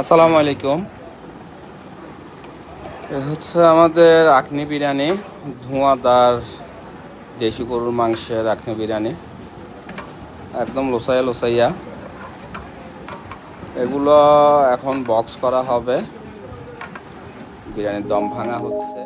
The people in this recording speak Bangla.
আসসালামু আলাইকুম। এ হচ্ছে আমাদের আখনি বিরিয়ানি, ধোঁয়াদার দেশি গরুর মাংসের আখনি বিরিয়ানি। একদম লোসাইয়া লোসাইয়া। এগুলো এখন বক্স করা হবে। বিরিয়ানির দম ভাঙা হচ্ছে।